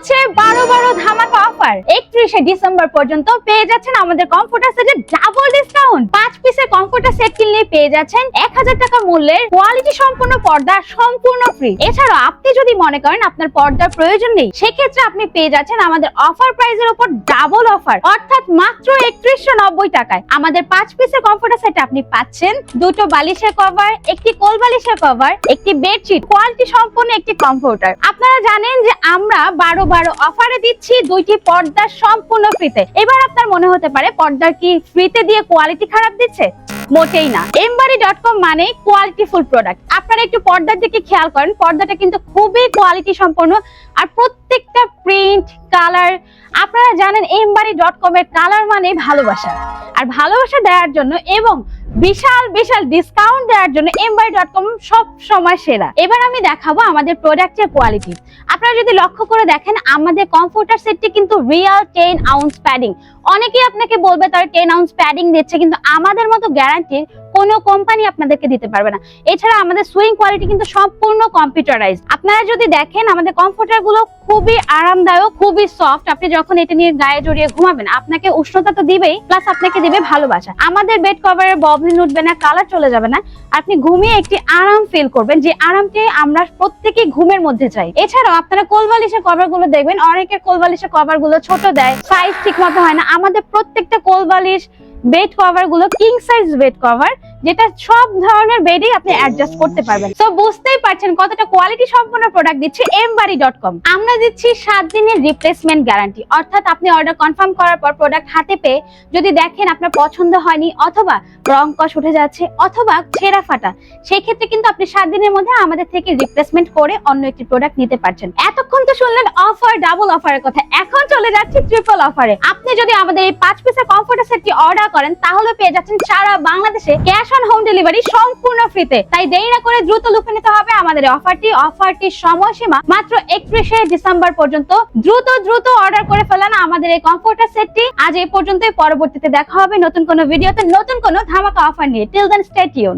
চলছে বারো বারো অফার একত্রিশে ডিসেম্বর পর্যন্ত পেয়ে যাচ্ছেন আমাদের কমফোর্টার সেটের ডাবল ডিসকাউন্ট পাঁচ পিসের কমফোর্টার সেট কিনলে পেয়ে যাচ্ছেন এক হাজার টাকা মূল্যের কোয়ালিটি সম্পূর্ণ পর্দা সম্পূর্ণ ফ্রি এছাড়াও আপনি যদি মনে করেন আপনার পর্দার প্রয়োজন নেই, সেক্ষেত্রে আপনি পেয়ে যাচ্ছেন আমাদের অফার প্রাইজের উপর ডাবল অফার অর্থাৎ মাত্র একত্রিশশো নব্বই টাকায় আমাদের পাঁচ পিসের কমফোর্টার সেট আপনি পাচ্ছেন দুটো বালিশের কভার একটি কোল বালিশের কভার একটি বেডশিট কোয়ালিটি সম্পূর্ণ একটি কমফোর্টার আপনারা জানেন যে আমরা বারো বারো অফারে দিচ্ছি, দুইটি পর্দা সম্পূর্ণ ফ্রিতে। এবার আপনার মনে হতে পারে, পর্দার কি ফ্রিতে দিয়ে কোয়ালিটি খারাপ দিচ্ছে? মোটেই না। এমবারি ডট কম মানে কোয়ালিটি ফুল প্রোডাক্ট আপনারা একটু পর্দার দিকে খেয়াল করেন, পর্দাটা কিন্তু খুবই কোয়ালিটি সম্পন্ন আর প্রত্যেকটা প্রিন্ট কালার আপনারা জানেন এমবারি ডট কম এর কালার মানে ভালোবাসা। আর ভালোবাসা দেওয়ার জন্য এবং বিশাল বিশাল ডিসকাউন্ট দেওয়ার জন্য এমবাই ডট কম সব সময় সেরা। এবার আমি দেখাবো আমাদের প্রোডাক্টের কোয়ালিটি আপনারা যদি লক্ষ্য করে দেখেন, আমাদের কমফোর্টার সেটটি কিন্তু রিয়াল টেন আউন্স প্যাডিং অনেকেই আপনাকে বলবে তার টেন আউন্স প্যাডিং দিচ্ছে। কিন্তু আমাদের মতো গ্যারান্টির কোনো কোম্পানি আপনাদেরকে দিতে পারবে না। এছাড়া আমাদের সুইং কোয়ালিটি কিন্তু সম্পূর্ণ কম্পিউটারাইজ আপনারা যদি দেখেন, আমাদের কমফোর্টারগুলো খুবই আরামদায়ক, খুবই সফট আপনি যখন এটা নিয়ে গায়ে জড়িয়ে ঘুমাবেন, আপনাকে উষ্ণতা তো দিবেই প্লাস আপনাকে দিবে ভালোবাসা। আমাদের বেড কভারের ববলিন উঠবে না কালার চলে যাবে না। আপনি ঘুমিয়ে একটি আরাম ফিল করবেন, যে আরামকে আমরা প্রত্যেকেই ঘুমের মধ্যে চাই। এছাড়াও আপনারা কোলবালিশের কভারগুলো দেখবেন অনেকের কোলবালিশের কভারগুলো ছোট দেয় সাইজ ঠিক মতো হয় না। আমাদের প্রত্যেকটা কোলবালিশ বেড কভারগুলো কিং সাইজ বেড কভার যেটা সব ধরনের বেডই আপনি অ্যাডজাস্ট করতে পারবেন। তো বুঝতেই পারছেন কতটা কোয়ালিটি সম্পন্ন প্রোডাক্ট দিচ্ছে এমবারি ডট কম আমরা দিচ্ছি সাত দিনের রিপ্লেসমেন্ট গ্যারান্টি অর্থাৎ আপনি অর্ডার কনফার্ম করার পর প্রোডাক্ট হাতে পেয়ে যদি দেখেন আপনার পছন্দ হয়নি অথবা রং কষ উঠে যাচ্ছে অথবা ছেঁড়া ফাটা সেই ক্ষেত্রে কিন্তু আপনি সাত দিনের মধ্যে আমাদের থেকে রিপ্লেসমেন্ট করে অন্য একটি প্রোডাক্ট নিতে পারছেন। এতক্ষণ তো শুনলেন অফার ডাবল অফারের কথা। এখন চলে যাচ্ছে ট্রিপল অফারে আপনি যদি আমাদের এই পাঁচ পিসের কমফোর্টার সেটটি অর্ডার করেন, তাহলে পেয়ে যাচ্ছেন সারা বাংলাদেশে ক্যাশ অন হোম ডেলিভারি সম্পূর্ণ ফ্রিতে তাই দেরি না করে দ্রুত লুফে নিতে হবে আমাদের অফারটি অফারটির সময়সীমা মাত্র একত্রিশে ডিসেম্বর পর্যন্ত। দ্রুত দ্রুত অর্ডার করে ফেলান আমাদের এই কমফোর্টার সেটটি আজ এই পর্যন্তই। পরবর্তীতে দেখা হবে নতুন কোনো ভিডিওতে নতুন কোনো ধামাকা অফার নিয়ে। Till then stay tune